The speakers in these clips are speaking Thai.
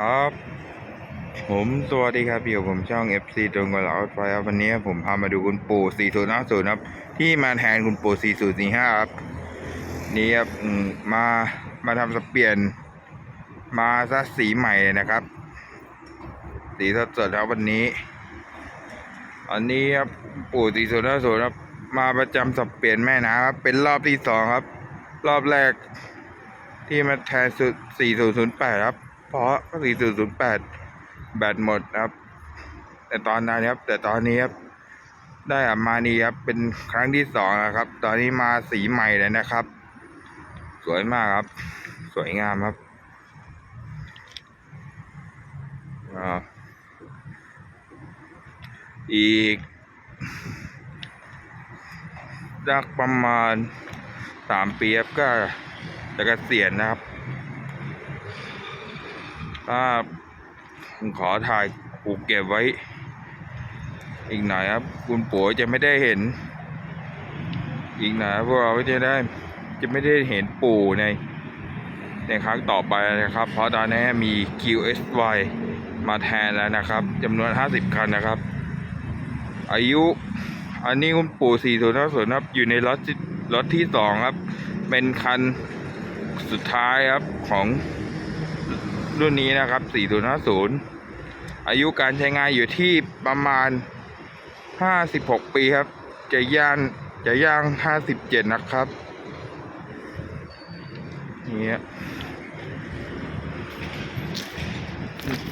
ครับผมสวัสดีครับอยู่ผมช่อง FC ตรงกับเราไฟครับวันนี้ผมพามาดูคุณปู่4050ครับ ที่มาแทนคุณปู่4045ครับ นี่ครับมามาทำสเปลี่ยน มาซะสีใหม่เลยนะครับ สีสดสดครับวันนี้ อันนี้ครับปู่4050ครับมาประจำสับเปลี่ยนแม่น้ำครับ เป็นรอบที่สองครับ รอบแรกที่มาแทนสุด4008 ครับ เพราะ 4008 แบตหมดครับ แต่ตอนนั้นครับ แต่ตอนนี้ครับ ได้อัมานี่ครับ เป็นครั้งที่สองแล้วครับ ตอนนี้มาสีใหม่เลยนะครับ สวยมากครับ สวยงามครับอีกสักประมาณสามปีครับก็จะเกษียณนะครับ ถ้าผมขอถ่ายปูกเก็บไว้ อีกหน่อยครับ คุณปู่จะไม่ได้เห็น อีกหน่อยพวกเราจะได้ จะไม่ได้เห็นปู่ในในครั้งต่อไปนะครับ เพราะตอนนี้มี QSY มาแทนแล้วนะครับจำนวน 50 คันนะครับ อายุอันนี้คุณปู่4050ครับอยู่ในรถรถที่สองครับ เป็นคันสุดท้ายครับของ รุ่นนี้นะครับ 4050 อายุการใช้งานอยู่ที่ประมาณ 56 ปีครับ จะย่างจะย่าง 57 นะครับเนี่ย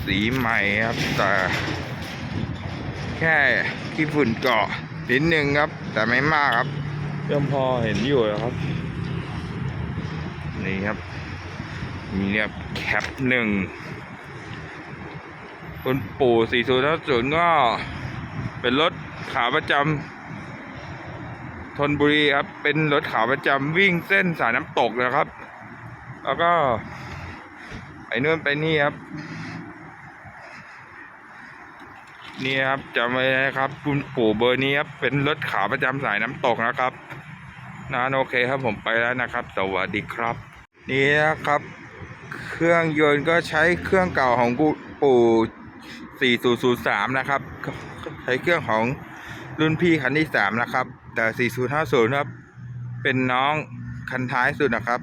สีใหม่ครับ แต่แค่ขี้ฝุ่นเกาะนิดนึงครับ แต่ไม่มากครับยังพอเห็นอยู่นะครับ นี่ครับ มีเนี่ยแคปหนึ่งคุณปู่สี่ศูนย์ศูนย์ก็เป็นรถขาประจำธนบุรีครับ เป็นรถขาประจำวิ่งเส้นสายน้ำตกนะครับ แล้วก็ ไอ้นู่นไปนี่ครับ นี่ครับจำไว้นะครับ คุณปู่เบอร์นี้ครับ เป็นรถขาประจำสายน้ำตกนะครับนะโอเคครับผมไปแล้วนะครับ สวัสดีครับ นี่นะครับ รื่องยนต์ก็ใช้เครื่องเก่าของกูปู่ 4003 นะครับ ใช้เครื่องของรุ่นพี่คันที่ 3 นะครับ แต่ 4050 ครับ เป็นน้องคันท้ายสุดนะครับ